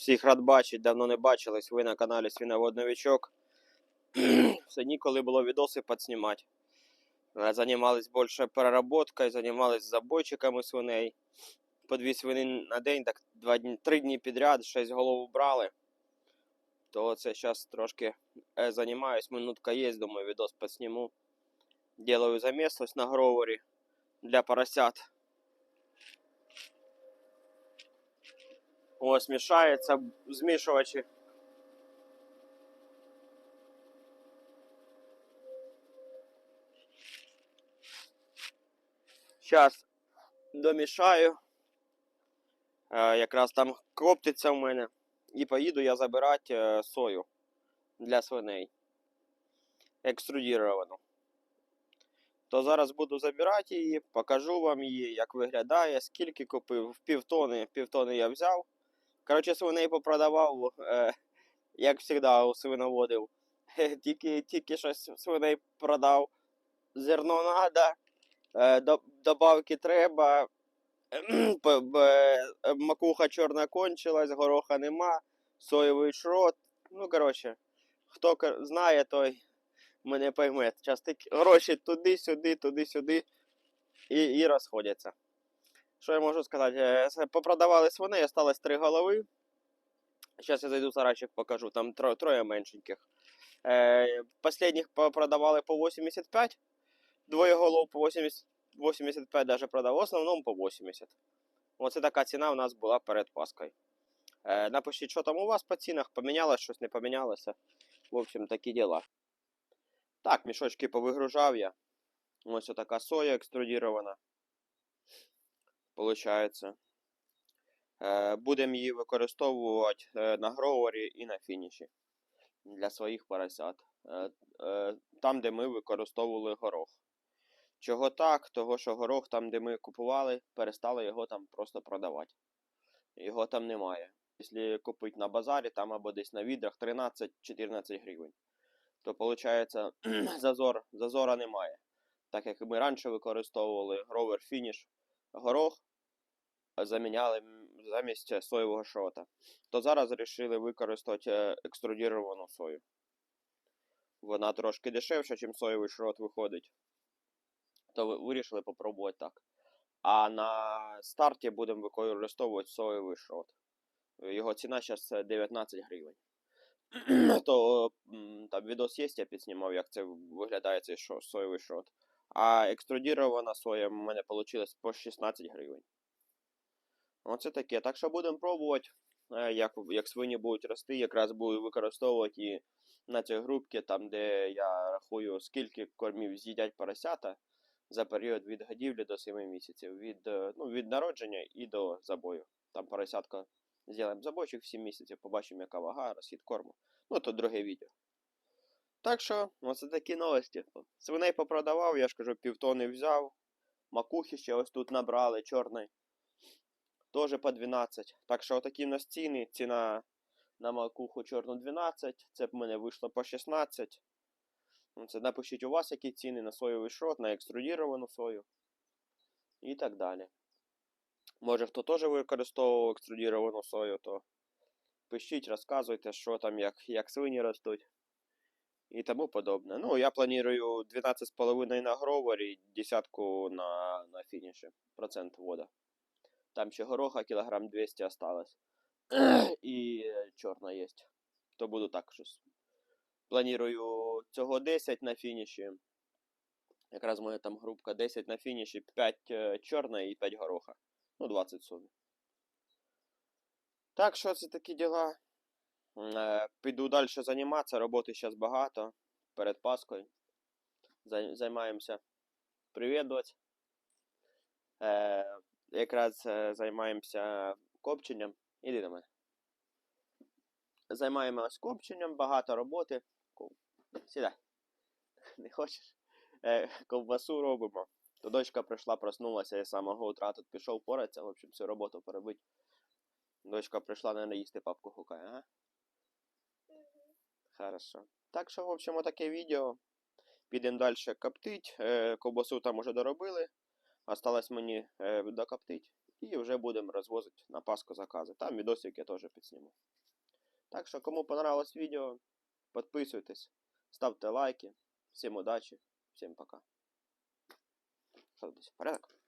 Всіх рад бачить, давно не бачились. Ви на каналі Свіновод Новичок. Все ніколи було відоси підснімати. Е, Займались більше переработкою, займались забойчиками свиней. По дві свини на день, так два дні, три дні підряд, шість голов брали. То це зараз трошки е, займаюсь. Минутка є, думаю, відос підсніму. Делаю заміс на гровері для поросят. Ось мішається змішувачі. Зараз домішаю. Е, якраз там коптиться в мене. І поїду я забирати е, сою для свиней. Екструдіровану. То зараз буду забирати її, покажу вам її, як виглядає, скільки купив. Півтони, півтони я взяв. Коротше, свиней попродавав, е, як завжди, свиноводив. Тільки, тільки щось свиней продав. Зерно надо, е, добавки треба. Е, Макуха чорна кончилась, гороха нема, соєвий шрот. Ну, коротше, хто знає, той мене пойме. Часто гроші туди-сюди, туди-сюди і, і розходяться. Що я можу сказати? Е, с- Попродавали свиней, осталось три голови. Зараз я зайду в сарайчик покажу, там тро, троє меншеньких. Е, последніх по- продавали по 85, двоє голов по 80, 85 даже продав, в основному по 80. Оце така ціна у нас була перед Паскою. Е, напишіть, що там у вас по цінах, помінялось щось, не помінялося. В общем, такі діла. Так, мішочки повигружав я. Ось така соя екструдірована. Получається. Е, Будемо її використовувати е, на гровері і на фініші для своїх поросят. Е, Там, де ми використовували горох. Чого так? Того, що горох там, де ми купували, перестали його там просто продавати. Його там немає. Якщо купити на базарі, там або десь на відрах 13-14 гривень. То виходить, зазор, зазора немає. Так як ми раніше використовували гровер фініш горох, заміняли замість соєвого шрота. То зараз вирішили використати е, екструдіровану сою. Вона трошки дешевша, ніж соєвий шрот виходить. То вирішили попробувати так. А на старті будемо використовувати соєвий шрот. Його ціна зараз 19 гривень. То там відос є, я підснімав, як це виглядає цей шо- соєвий шрот. А екструдірована соя в мене вийшла по 16 гривень. Оце таке. Так що будемо пробувати, е, як, як свині будуть рости, якраз буду використовувати і на цій групці, там, де я рахую, скільки кормів з'їдять поросята за період від годівлі до 7 місяців, від, е, ну, від народження і до забою. Там поросятка зробимо забойчик в 7 місяців, побачимо, яка вага, розхід корму. Ну, то друге відео. Так що, оце такі новості. Свиней попродавав, я ж кажу, півтони взяв. Макухи ще ось тут набрали, чорний. Тоже по 12. Так що отакі в нас ціни. Ціна на макуху чорну 12. Це б мене вийшло по 16. Ну, Це напишіть у вас які ціни на соєвий шрот, на екструдіровану сою. І так далі. Може хто теж використовував екструдіровану сою, то пишіть, розказуйте, що там, як, як свині ростуть. І тому подобне. Ну, я планую 12,5 на гровері і десятку на, на фініші. Процент вода. Там ще гороха кілограм 200 осталось. І чорна є. То буду так щось. Планую цього 10 на фініші. Якраз моя там групка 10 на фініші, 5 е, чорна і 5 гороха. Ну, 20 сумі. Так що це такі діла. Е, Піду далі займатися, роботи зараз багато. Перед Паскою. Зай- Займаємося привідувати. Е, якраз е, займаємося копченням. Іди до мене. Займаємося копченням, багато роботи. Сідай. Не хочеш? Е, ковбасу робимо. То дочка прийшла, проснулася, я з самого утра тут пішов поратися, в общем, всю роботу поробити. Дочка прийшла, наверное, їсти папку хукає, ага? Хорошо. Так що, в общем, таке відео. Підемо далі коптить. Е, ковбасу там уже доробили. Осталось мені е, докоптить. І вже будемо розвозити на Пасху закази. Там відосик я теж підсніму. Так що, кому понравилось відео, підписуйтесь, ставте лайки. Всім удачі, всім пока. Що десь? Порядок?